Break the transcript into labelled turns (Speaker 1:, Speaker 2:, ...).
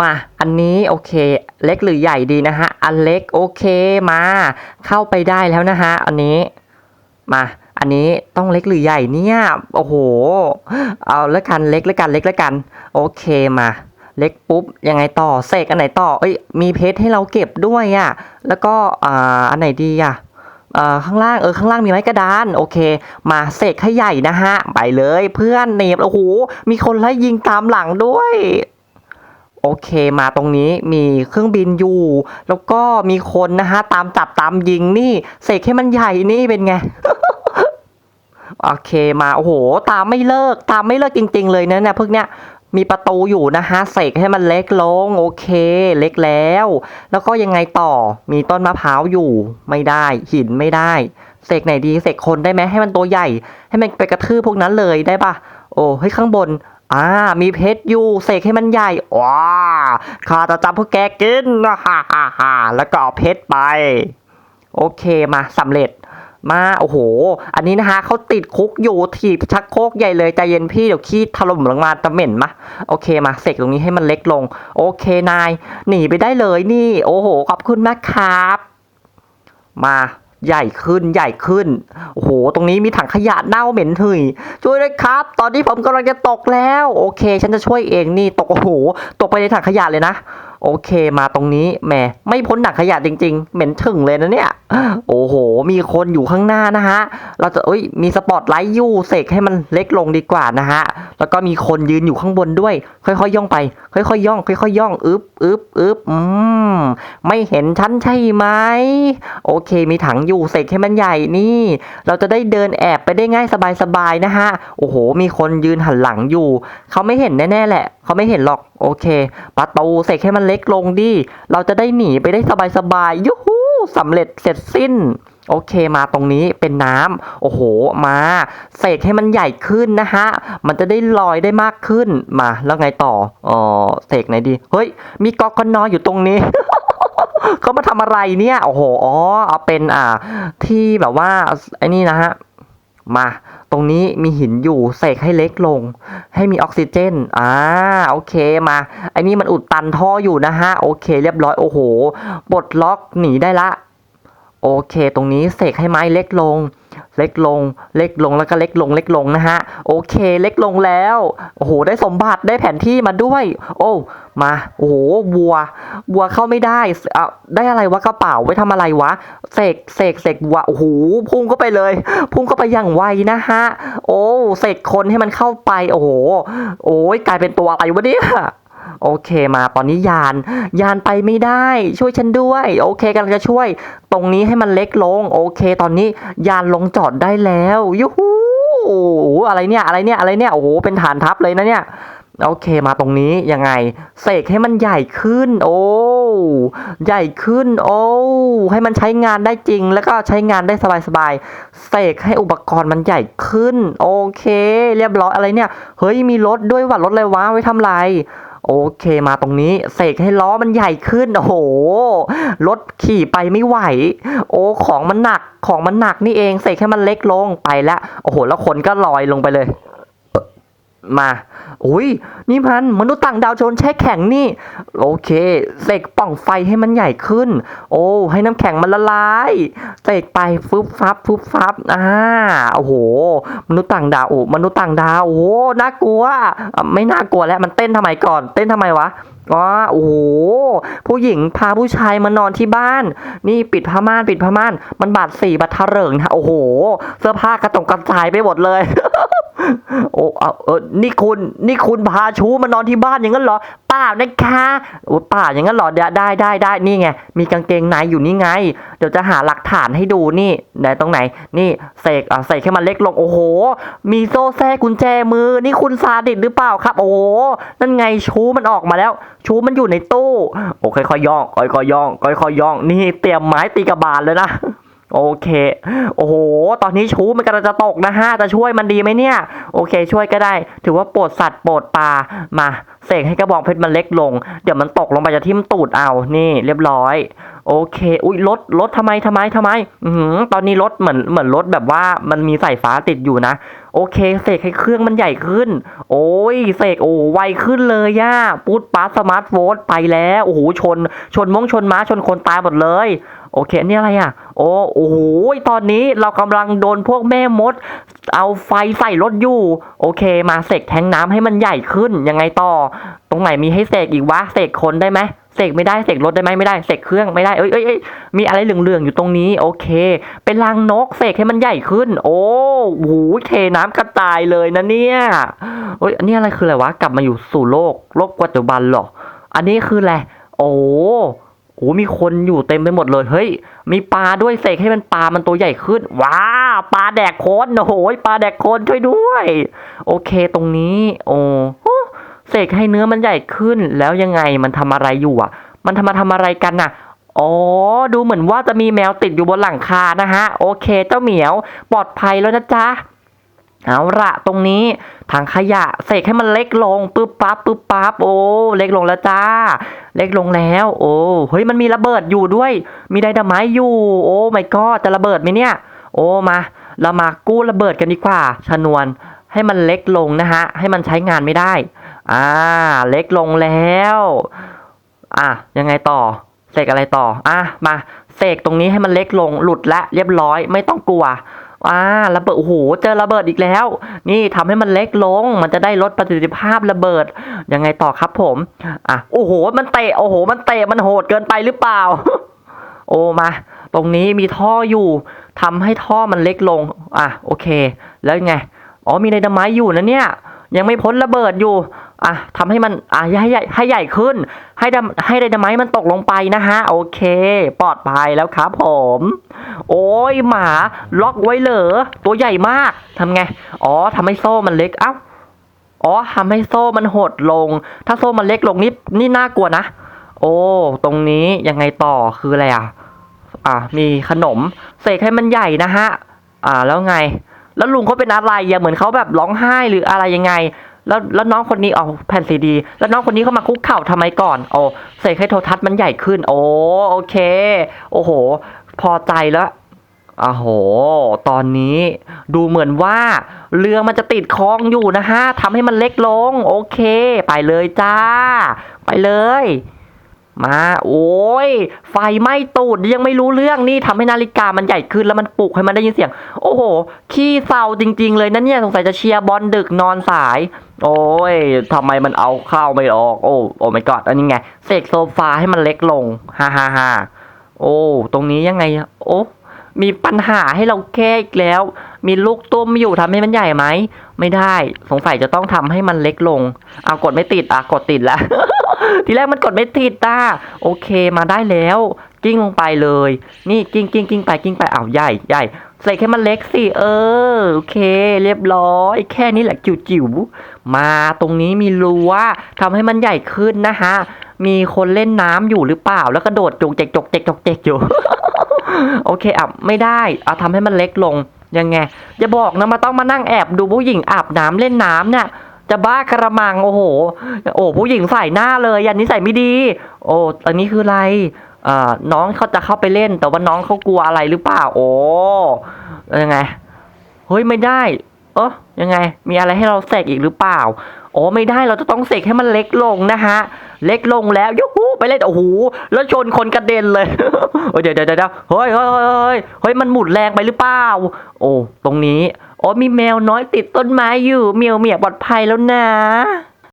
Speaker 1: มาอันนี้โอเค เล็กหรือใหญ่ดีนะฮะ อันเล็กโอเคมา เข้าไปได้แล้วนะฮะ อันนี้มาอันนี้ต้องเล็กหรือใหญ่เนี่ยโอ้โห เอาแล้วกันเล็กแล้วกันเล็กแล้วกัน โอเคมาเล็กปุ๊บยังไงต่อเสกอันไหนต่อเอ้ยมีเพชรให้เราเก็บด้วยอะ่ะแล้วก็อ่าอันไหนดีอะเอ่อข้างล่างเออข้างล่างมีไม้กระดานโอเค มาเสกให้ใหญ่นะฮะ ไปเลยเพื่อนเนบโอ้โหมีคนไล่ยิงตามหลังด้วย โอเคมาตรงนี้มีเครื่องบินอยู่ แล้วก็มีคนนะฮะ ตามจับตามยิงนี่ เสกให้มันใหญ่นี่เป็นไง โอเคมา โอ้โห ตามไม่เลิก ตามไม่เลิกจริง ๆ เลยนะเนี่ยพวกเนี้ยมีประตูอยู่นะฮะเสกให้มันเล็กลง โอเค เล็กแล้ว แล้วก็ยังไงต่อมีต้นมะพร้าวอยู่ ไม่ได้หินไม่ได้เสกไหนดีเสกคนได้ไหมให้มันตัวใหญ่ ให้มันไปกระทืบพวกนั้นเลยได้ปะโอ้เฮ้ข้างบน อ่า มีเพชรอยู่ เสกให้มันใหญ่ ว้า ข้าจะจับพวกแกกินฮ่าฮ่าฮ่าแล้วก็เอาเพชรไป โอเคมาสำเร็จ มา โอ้โห อันนี้นะฮะเขาติดคุกอยู่ถีบชักโครกใหญ่เลย ใจเย็นพี่ เดี๋ยวขี้ถล่มลงมาจะเหม็นมะโอเคมา เสกตรงนี้ให้มันเล็กลง โอเค นาย หนีไปได้เลยนี่ โอ้โห ขอบคุณมากครับ มา ใหญ่ขึ้นใหญ่ขึ้นโอ้โห ตรงนี้มีถังขยะเน่าเหม็นถุยช่วยด้วยครับ ตอนนี้ผมกำลังจะตกแล้ว โอเค ฉันจะช่วยเองนี่ตกโอ้โหตกไปในถังขยะเลยนะ โอเค มาตรงนี้แหมไม่พ้นถังขยะจริง ๆ เหม็นถึงเลยนะเนี่ย โอ้โห มีคนอยู่ข้างหน้านะฮะ เราจะเอ้ยมีสปอตไลท์อยู่เสกให้มันเล็กลงดีกว่านะฮะแล้วก็มีคนยืนอยู่ข้างบนด้วย ค่อยๆย่องไป ค่อยๆย่อง ค่อยๆย่องอึ๊บอึ๊บอึ๊บอืมไม่เห็นฉันใช่ไหมโอเค มีถังอยู่เสกให้มันใหญ่นี่ เราจะได้เดินแอบไปได้ง่ายสบายๆนะฮะโอ้โห มีคนยืนหันหลังอยู่ เขาไม่เห็นแน่ๆแหละเขาไม่เห็นหรอกโอเคประตูเสกให้มันเล็กลงดิเราจะได้หนีไปได้สบายๆยูฮูสำเร็จเสร็จสิ้น โอเคมาตรงนี้เป็นน้ำโอ้โหมาเสกให้มันใหญ่ขึ้นนะฮะ มันจะได้ลอยได้มากขึ้นมาแล้วไงต่ออ๋อเสกไหนดี เฮ้ย มีกอกนออยู่ตรงนี้เขามาทำอะไรเนี่ยโอ้โหอ๋อเอาเป็นอ่า ที่แบบว่าไอ้นี่นะฮะมาตรงนี้มีหินอยู่เสกให้เล็กลง ให้มีออกซิเจนอ่าโอเคมาไอ้นี่มันอุดตันท่ออยู่นะฮะโอเค เรียบร้อยโอ้โหปลดล็อกหนีได้ละ โอเค ตรงนี้เสกให้ไม้เล็กลง เล็กลง เล็กลงแล้วก็เล็กลง เล็กลงนะฮะ โอเค เล็กลงแล้ว โอ้โห ได้สมบัติได้แผนที่มาด้วย โอ้ มา โอ้โหวัววัวเข้าไม่ได้อะได้อะไรวะกระเป๋าไว้ทำอะไรวะ เสก เสก เสกวัว โอ้โห พุ่งเข้าไปเลย พุ่งเข้าไปอย่างไวนะฮะ โอ้ เสกคนให้มันเข้าไป โอ้โห โอ้ยกลายเป็นตัวอะไรวะเนี่ย โอเคมาตอนนี้ยาน ยานไปไม่ได้ ช่วยฉันด้วย โอเคกำลังจะช่วย ตรงนี้ให้มันเล็กลง โอเค ตอนนี้ยานลงจอดได้แล้วยูฮูโอ้โหอะไรเนี่ยอะไรเนี่ยอะไรเนี่ยโอ้โหเป็นฐานทัพเลยนะเนี่ยโอเคมาตรงนี้ยังไงเสกให้มันใหญ่ขึ้น โอ้ใหญ่ขึ้น โอ้ให้มันใช้งานได้จริง แล้วก็ใช้งานได้สบายๆเสกให้อุปกรณ์มันใหญ่ขึ้น โอเค เรียบร้อยอะไรเนี่ย เฮ้ยมีรถด้วยว่ะรถอะไรวะไว้ทำไร โอเคมาตรงนี้เสกให้ล้อมันใหญ่ขึ้นโอ้โหรถขี่ไปไม่ไหว โอ้ของมันหนักของมันหนักนี่เองเสกให้มันเล็กลงไปแล้วโอ้โหแล้วคนก็ลอยลงไปเลย มาอุ้ยนี่มันมนุษย์ต่างดาวชนแช่แข็งนี่ โอเคเสกป่องไฟให้มันใหญ่ขึ้น โอ้ให้น้ำแข็งมันละลายเสกไปฟึบฟับฟึบฟับอ่าโอ้โห มนุษย์ต่างดาวโอ้มนุษย์ต่างดาวโอ้น่ากลัว ไม่น่ากลัวแล้วมันเต้นทำไมก่อน เต้นทำไมวะอ๋อโอ้โหผู้หญิงพาผู้ชายมานอนที่บ้าน นี่ปิดผ้าม่านปิดผ้าม่าน มันบาดสีบาดทะเริงนะโอ้โห เสื้อผ้ากระตงกระจายไปหมดเลย โอ้เอาเออนี่คุณนี่คุณพาชูมานอนที่บ้านอย่างนั้นเหรอเปล่านะคะโอ้ป่าอย่างนั้นเหรอเดี๋ยวได้ได้ได้นี่ไงมีกางเกงในอยู่นี่ไง เดี๋ยวจะหาหลักฐานให้ดูนี่ไหนตรงไหน นี่เสกอะเสกให้มันเล็กลงโอ้โห มีโซ่แท้กุญแจมือ นี่คุณซาดิสหรือเปล่าครับ โอ้โหนั่นไงชูมันออกมาแล้ว ชูมันอยู่ในตู้ โอ้ค่อยๆย่องค่อยๆย่องค่อยๆย่อง นี่เตรียมไม้ตีกระบาลเลยนะ โอเค โอ้โห ตอนนี้ชูมันกำลังจะตกนะฮะ จะช่วยมันดีไหมเนี่ย โอเค ช่วยก็ได้ ถือว่าโปรดสัตว์โปรดปลา มาเสกให้กระบองเพชรมันเล็กลง เดี๋ยวมันตกลงไปจะทิ่มตูดเอา นี่เรียบร้อย โอเค อุ้ยรถรถทำไมทำไมทำไม อือตอนนี้รถเหมือนเหมือนรถแบบว่ามันมีสายฟ้าติดอยู่นะ โอเค เสกให้เครื่องมันใหญ่ขึ้น โอ้ย เสกโอ้ไวขึ้นเลยย่าปุ๊ดปั๊ดสมาร์ทโฟนไปแล้ว โอ้โห ชน ชนมงชนม้าชนคนตายหมดเลย โอเคอันนี่อะไรอะ โอ้โอ้โหตอนนี้เรากำลังโดนพวกแม่มด เอาไฟใส่รถอยู่ โอเค มาเสกแทงน้ำให้มันใหญ่ขึ้นยังไงต่อ ตรงไหนมีให้เสกอีกวะเสกคนได้ไหมเสกไม่ได้เสกรถได้ไหมไม่ได้เสกเครื่องไม่ได้เอ้ยเอ้ยมีอะไรเหลืองๆอยู่ตรงนี้ โอเค เป็นรังนกเสกให้มันใหญ่ขึ้น โอ้โหเทน้ำกระจายเลยนะเนี่ยโอ้ยอันนี้อะไรคืออะไรวะกลับมาอยู่สู่โลกโลกปัจจุบันหรออันนี้คืออะไรโอ้ โหมีคนอยู่เต็มไปหมดเลย เฮ้ย มีปลาด้วยเสกให้มันปลามันตัวใหญ่ขึ้น ว้าปลาแดกโคนโอ้โหปลาแดกโคนช่วยด้วย โอเคตรงนี้ โอ้เสกให้เนื้อมันใหญ่ขึ้น แล้วยังไงมันทำอะไรอยู่อะ มันทำมาทำอะไรกันน่ะอ๋อ ดูเหมือนว่าจะมีแมวติดอยู่บนหลังคานะฮะ โอเค เจ้าเหมียว ปลอดภัยแล้วนะจ๊ะ เอาละตรงนี้ถังขยะเสกให้มันเล็กลงปึ๊บปั๊บปึ๊บปั๊บโอ้เล็กลงแล้วจ้า เล็กลงแล้ว โอ้เฮ้ยมันมีระเบิดอยู่ด้วย มีไดนาไมต์อยู่ โอ้ไม่ก็จะระเบิดไหมเนี่ย โอ้มา เรามากู้ระเบิดกันดีกว่า ชนวนให้มันเล็กลงนะฮะ ให้มันใช้งานไม่ได้ อ่า เล็กลงแล้ว อะยังไงต่อเสกอะไรต่อ อะมาเสกตรงนี้ให้มันเล็กลงหลุดและเรียบร้อยไม่ต้องกลัว อ่าระเบิดโอ้โหเจอระเบิดอีกแล้ว นี่ทำให้มันเล็กลง มันจะได้ลดประสิทธิภาพระเบิดยังไงต่อครับผมอะโอ้โห มันเตะโอ้โห มันเตะมันโหดเกินไปหรือเปล่า โอ้มา ตรงนี้มีท่ออยู่ทำให้ท่อมันเล็กลง อะโอเค แล้วไงอ๋อมีไดนาไมต์อยู่นะเนี่ย ยังไม่พ้นระเบิดอยู่ อะทำให้มันอะให้ใหญ่ให้ใหญ่ขึ้น ให้ดำให้ไดนาไมต์มันตกลงไปนะฮะ โอเค ปลอดภัยแล้วครับผม โอ้ยหมาล็อกไว้เหรอตัวใหญ่มากทำไง อ๋อทำให้โซ่มันเล็กเอ้าอ๋อทำให้โซ่มันหดลง ถ้าโซ่มันเล็กลงนี่นี่น่ากลัวนะ โอ้ ตรงนี้ยังไงต่อคืออะไรอะอะมีขนมเสกให้มันใหญ่นะฮะ อ่าแล้วไง แล้วลุงเขาเป็นอะไรอย่าเหมือนเขาแบบร้องไห้หรืออะไรยังไง แล้วแล้วน้องคนนี้เอาแผ่นซีดี แล้วน้องคนนี้เข้ามาคุกเข่าทำไมก่อนโอ้เสกให้โทรทัศน์มันใหญ่ขึ้น โอ้โอเค โอ้โห พอใจแล้วอ้โห ตอนนี้ดูเหมือนว่า เรือมันจะติดคลองอยู่นะฮะทำให้มันเล็กลง โอเค ไปเลยจ้า ไปเลย มา โอ้ย ไฟไหม้ตูดยังไม่รู้เรื่องนี่ทำให้นาฬิกามันใหญ่ขึ้นแล้วมันปลุกให้มันได้ยินเสียง โอ้โห ขี้เศร้าจริง ๆ เลยนะเนี่ยสงสัยจะเชียร์บอลดึกนอนสาย โอ้ยทำไมมันเอาเข้าไม่ออก โอ้โอ้ไม่กอดอันนี้ไงเสกโซฟาให้มันเล็กลงฮ่าฮ่าฮ่าโอ้ ตรงนี้ยังไง โอ้ มีปัญหาให้เราแก้อีกแล้ว มีลูกตุ้มอยู่ทำให้มันใหญ่ไหม ไม่ได้ สงสัยจะต้องทำให้มันเล็กลง เอากดไม่ติดอะกดติดแล้ว ทีแรกมันกดไม่ติดอะโอเคมาได้แล้ว กิ้งลงไปเลย นี่กิ้งกิ้งกิ้งไปกิ้งไปอ้าวใหญ่ใหญ่ใส่แค่มันเล็กสิ เออ โอเค เรียบร้อย แค่นี้แหละจิ๋วจิ๋วๆมาตรงนี้มีรั้วทำให้มันใหญ่ขึ้นนะฮะ มีคนเล่นน้ำอยู่หรือเปล่า แล้วกระโดดจกเจกจกเจกจกเจกอยู่ โอเคอะไม่ได้เอาทำให้มันเล็กลง ยังไงอย่าบอกนะมาต้องมานั่งแอบดูผู้หญิงอาบน้ำเล่นน้ำเนี่ย จะบ้ากระมังโอ้โห โอ้ผู้หญิงใส่หน้าเลยอันนี้ใส่ไม่ดี โอ้อันนี้คืออะไรอ่าน้องเขาจะเข้าไปเล่น แต่ว่าน้องเขากลัวอะไรหรือเปล่า โอ้ยังไงเฮ้ยไม่ได้ เออยังไง มีอะไรให้เราเสกอีกหรือเปล่า โอ้ไม่ได้เราจะต้องเสกให้มันเล็กลงนะฮะ เล็กลงแล้วยูหูไปเล่นโอ้โหแล้วชนคนกระเด็นเลยเฮ้ยเดี๋ยวเดี๋ยวเดี๋ยวเฮ้ยเฮ้ยเฮ้ยเฮ้ยเฮ้ยมันหมุนแรงไปหรือเปล่า โอ้ตรงนี้ โอ้มีแมวน้อยติดต้นไม้อยู่เมียวเมียปลอดภัยแล้วนะ